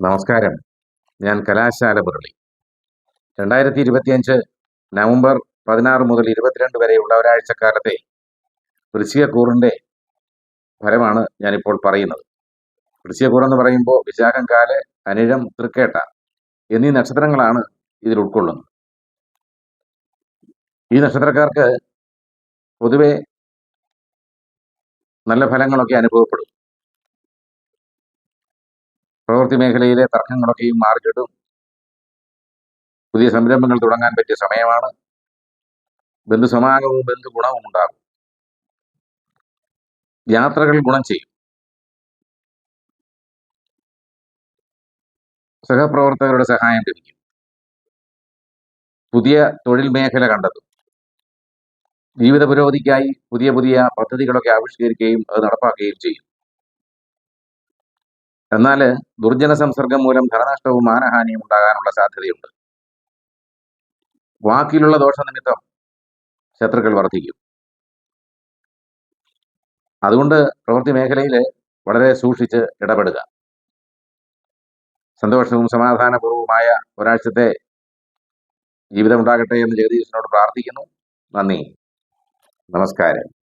നമസ്കാരം. ഞാൻ കലാശാല മുരളി. രണ്ടായിരത്തി ഇരുപത്തിയഞ്ച് നവംബർ പതിനാറ് മുതൽ ഇരുപത്തിരണ്ട് വരെയുള്ള ഒരാഴ്ചക്കാലത്തെ വൃശ്ചികക്കൂറിന്റെ ഫലമാണ് ഞാനിപ്പോൾ പറയുന്നത്. വൃശ്ചികക്കൂർ എന്ന് പറയുമ്പോൾ വിശാഖം കാൽ അനിഴം തൃക്കേട്ട എന്നീ നക്ഷത്രങ്ങളാണ് ഇതിൽ ഉൾക്കൊള്ളുന്നത്. ഈ നക്ഷത്രക്കാർക്ക് പൊതുവെ നല്ല ഫലങ്ങളൊക്കെ അനുഭവപ്പെടും. പ്രവൃത്തി മേഖലയിലെ തർക്കങ്ങളൊക്കെയും മാറിക്കിട്ടും. പുതിയ സംരംഭങ്ങൾ തുടങ്ങാൻ പറ്റിയ സമയമാണ്. ബന്ധുസമാഗമവും ബന്ധു ഗുണവും ഉണ്ടാകും. യാത്രകൾ ഗുണം ചെയ്യും. സഹപ്രവർത്തകരുടെ സഹായം ലഭിക്കും. പുതിയ തൊഴിൽ മേഖല കണ്ടെത്തും. ജീവിത പുരോഗതിക്കായി പുതിയ പുതിയ പദ്ധതികളൊക്കെ ആവിഷ്കരിക്കുകയും അത് നടപ്പാക്കുകയും ചെയ്യും. എന്നാൽ ദുർജന സംസർഗം മൂലം ധനനഷ്ടവും മാനഹാനിയും ഉണ്ടാകാനുള്ള സാധ്യതയുണ്ട്. വാക്കിലുള്ള ദോഷനിമിത്തം ശത്രുക്കൾ വർദ്ധിക്കും അതുകൊണ്ട് പ്രവൃത്തി മേഖലയിൽ വളരെ സൂക്ഷിച്ച് ഇടപെടുക. സന്തോഷവും സമാധാനപൂർവമായ ഒരാഴ്ചത്തെ ജീവിതം ഉണ്ടാകട്ടെ എന്ന് ജഗദീശനോട് പ്രാർത്ഥിക്കുന്നു. നന്ദി. നമസ്കാരം.